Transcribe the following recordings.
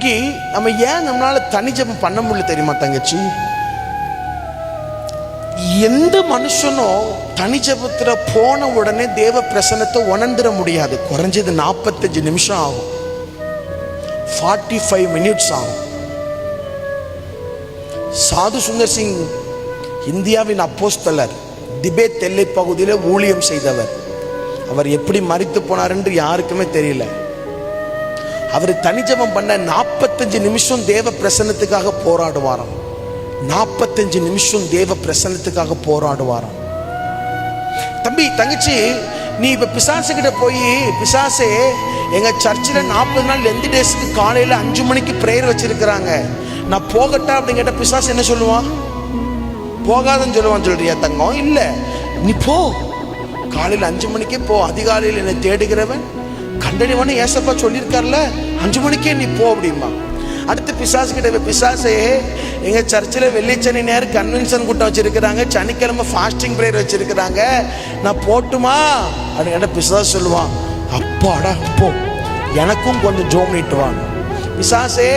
இன்னைக்கு நம்ம ஏன் நம்மளால தனி ஜபம் பண்ண முடியல தெரியுமா தங்கச்சி? எந்த மனுஷனும் தனி ஜெபத்துல போன உடனே தேவ பிரசன்னத்தை உணர்ந்துட முடியாது. குறைஞ்சது நாற்பத்தஞ்சு நிமிஷம் ஆகும். ஃபார்ட்டி ஃபைவ் மினிட்ஸ் ஆகும். சாது சுந்தர் சிங் இந்தியாவின் அப்போஸ்தலர் திபேத் எல்லை பகுதியில் ஊழியம் செய்தவர். அவர் எப்படி மறித்து போனார் என்று யாருக்குமே தெரியல. அவர் தனிஜபம் பண்ண நாற்பத்தஞ்சு நிமிஷம் தேவ பிரசன்னத்துக்காக போராடுவாராம். நாற்பத்தஞ்சு நிமிஷம் தேவ பிரசன்னத்துக்காக போராடுவாராம். தம்பி தங்கச்சி நீ இப்ப பிசாசு கிட்ட போய் பிசாசே எங்க சர்ச்சில் நாற்பது நாள் எந்த டேஸ்க்கு காலையில அஞ்சு மணிக்கு ப்ரேயர் வச்சிருக்கிறாங்க. நான் போகட்டா அப்படின்னு கேட்டால் பிசாசு என்ன சொல்லுவான்? போகாதன்னு சொல்லுவான் சொல்றியா தங்கம்? இல்ல. நீ போ. காலையில் அஞ்சு மணிக்கே போ. அதிகாலையில் என்னை தேடுகிறவன். கண்டனிவனு ஏசப்பா சொல்லியிருக்கார்ல அஞ்சு மணிக்கே நீ போ அப்படிம்பா அடுத்து பிசாசு கிட்ட பிசாசே எங்கள் சர்ச்சில் வெள்ளிச்சனி நேரம் கன்வென்ஷன் கூட்டம் வச்சுருக்கிறாங்க சனிக்கிழமை ஃபாஸ்டிங் ப்ரேயர் வச்சுருக்கிறாங்க. நான் போட்டுமா? அப்படின்னு கேட்ட பிசாசு சொல்லுவான் அப்பாடா போ. எனக்கும் கொஞ்சம் ஜோம் நீட்டுவாங்க பிசாசே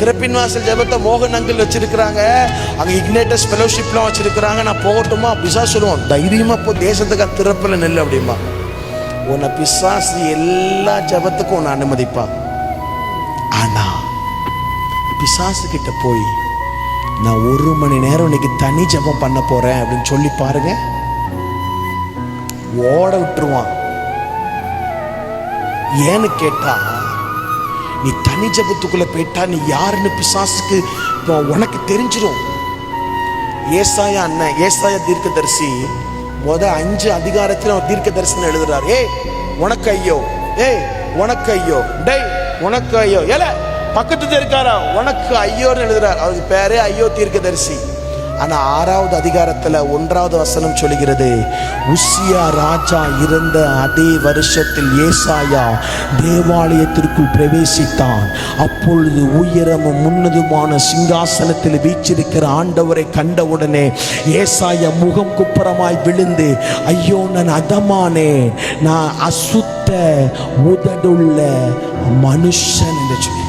திறப்பின் வாசல் ஜெபத்தை மோகன் அங்கிள் வச்சிருக்கிறாங்க. அங்க இக்னேட்டஸ் ஃபெலோஷிப்லாம் வச்சிருக்கிறாங்க. நான் போகட்டுமா? பிசாசு சொல்லுவான் தைரியமாக போ தேசத்துக்கு திறப்பில் நெல் அப்படிமா உன்னை பிசாசு எல்லா ஜெபத்துக்கும் உன்னை அனுமதிப்பான் ஆனா பிசாசு கிட்ட போய் நான் ஒரு மணி நேரம் இன்னைக்கு தனி ஜெபம் பண்ண போறேன் அப்படின்னு சொல்லி பாருங்க. ஓட விட்டுருவான். ஏன்னு கேட்டா நீ தனி ஜபத்துக்குள்ள போயிட்டா நீ யாருன்னு பிசாசுக்கு உனக்கு தெரிஞ்சிடும் ஏசாயா அண்ணன் ஏசாயா தீர்க்கதரிசி முத அஞ்சு அதிகாரத்தில் அவர் தீர்க்க தரிசனம் எழுதுறாரு. ஏய் உனக்கு ஐயோ ஏய் உனக்கு ஐயோ டேய் உனக்கு ஐயோ. ஏல பக்கத்து இருக்காரா உனக்கு ஐயோன்னு எழுதுறார். அவருக்கு பேரே ஐயோ தீர்க்கதரிசி. ஆனா ஆறாவது அதிகாரத்துல ஒன்றாவது வசனம் சொல்லுகிறது உசியா ராஜா இருந்த அதே வருஷத்தில் ஏசாயா தேவாலயத்திற்குள் பிரவேசித்தான். அப்பொழுது உயரமும் முன்னதுமான சிங்காசனத்தில் வீச்சிருக்கிற ஆண்டவரை கண்டவுடனே ஏசாயா முகம் குப்புறமாய் விழுந்து ஐயோ நான் அதமானே நான் அசுத்த உதடுள்ள மனுஷன் என்று சொல்லி